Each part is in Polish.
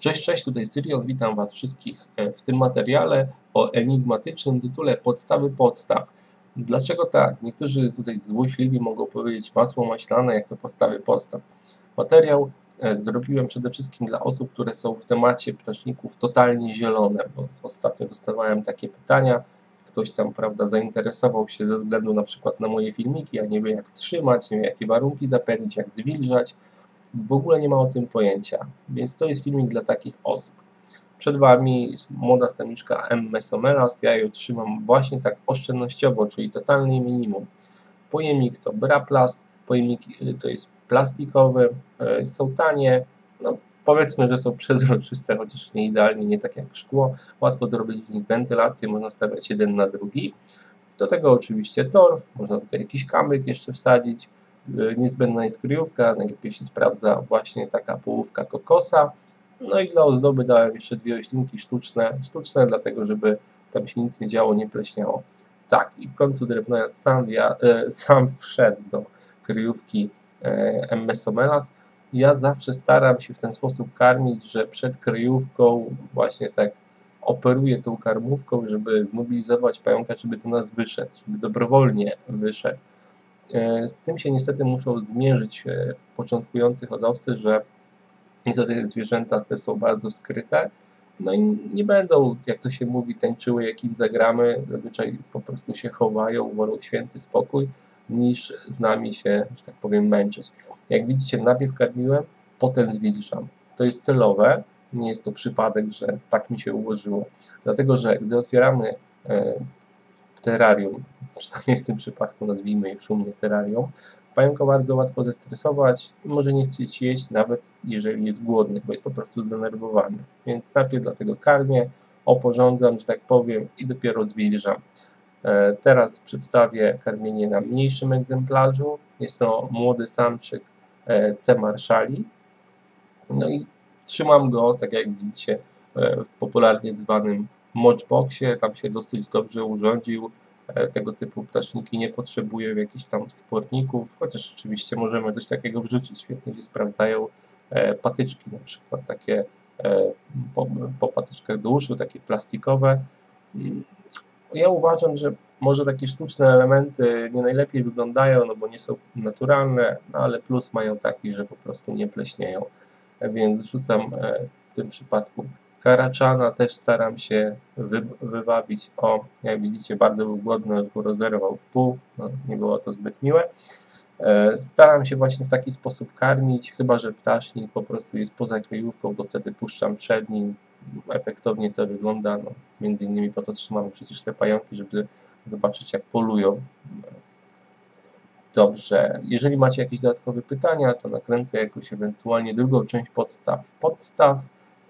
Cześć, cześć, tutaj Syrion, witam Was wszystkich e, w tym materiale o enigmatycznym tytule Podstawy podstaw. Dlaczego tak? Niektórzy tutaj złośliwi mogą powiedzieć masło maślane, jak to podstawy podstaw. Materiał e, zrobiłem przede wszystkim dla osób, które są w temacie ptaszników totalnie zielone, bo ostatnio dostawałem takie pytania, ktoś tam, prawda, zainteresował się ze względu na przykład na moje filmiki, a nie wie jak trzymać, nie wie jakie warunki zapewnić, jak zwilżać, w ogóle nie ma o tym pojęcia, więc to jest filmik dla takich osób. Przed Wami młoda samiczka M. mesomelas, ja ją trzymam właśnie tak oszczędnościowo, czyli totalnie minimum. Pojemnik to Braplast, pojemnik y, to jest plastikowy, y, są tanie, no powiedzmy, że są przezroczyste, chociaż nie idealnie, nie tak jak szkło. Łatwo zrobić z nich wentylację, można stawiać jeden na drugi. Do tego oczywiście torf, można tutaj jakiś kamyk jeszcze wsadzić. Y, niezbędna jest kryjówka, najlepiej się sprawdza właśnie taka połówka kokosa. No i dla ozdoby dałem jeszcze dwie roślinki sztuczne, sztuczne dlatego, żeby tam się nic nie działo, nie pleśniało. Tak, i w końcu drewnian sam, ja, e, sam wszedł do kryjówki e, Mesomelas. Ja zawsze staram się w ten sposób karmić, że przed kryjówką właśnie tak operuję tą karmówką, żeby zmobilizować pająka, żeby do nas wyszedł, żeby dobrowolnie wyszedł. E, z tym się niestety muszą zmierzyć e, początkujący hodowcy, że niestety zwierzęta te są bardzo skryte, no i nie będą, jak to się mówi, tańczyły jakim zagramy, zazwyczaj po prostu się chowają, wolą święty spokój, niż z nami się, że tak powiem, męczyć. Jak widzicie, najpierw karmiłem, potem zwilżam. To jest celowe, nie jest to przypadek, że tak mi się ułożyło. Dlatego, że gdy otwieramy e, terrarium, przynajmniej w tym przypadku nazwijmy je szumnie terrarium, pająka bardzo łatwo zestresować i może nie chcieć jeść, nawet jeżeli jest głodny, bo jest po prostu zdenerwowany. Więc najpierw dlatego karmię, oporządzam, że tak powiem, i dopiero zwilżam. E, teraz przedstawię karmienie na mniejszym egzemplarzu. Jest to młody samczyk e, C. marszali. No i trzymam go, tak jak widzicie, e, w popularnie zwanym Mochboxie, tam się dosyć dobrze urządził. E, tego typu ptaszniki nie potrzebują jakichś tam sportników, chociaż oczywiście możemy coś takiego wrzucić, świetnie się sprawdzają e, patyczki, na przykład takie e, po, po patyczkach do uszu, takie plastikowe. Ja uważam, że może takie sztuczne elementy nie najlepiej wyglądają, no bo nie są naturalne, no ale plus mają taki, że po prostu nie pleśnieją. Więc rzucam w tym przypadku Karaczana też staram się wy, wywabić. O, jak widzicie, bardzo był głodny, aż go rozerwał w pół. No, nie było to zbyt miłe. E, staram się właśnie w taki sposób karmić, chyba że ptasznik po prostu jest poza kryjówką, to wtedy puszczam przed nim. Efektownie to wygląda. No, między innymi po to trzymamy przecież te pająki, żeby zobaczyć jak polują. Dobrze, jeżeli macie jakieś dodatkowe pytania, to nakręcę jakoś ewentualnie drugą część podstaw. Podstaw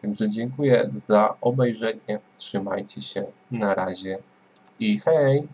Także dziękuję za obejrzenie. Trzymajcie się. Na razie i hej!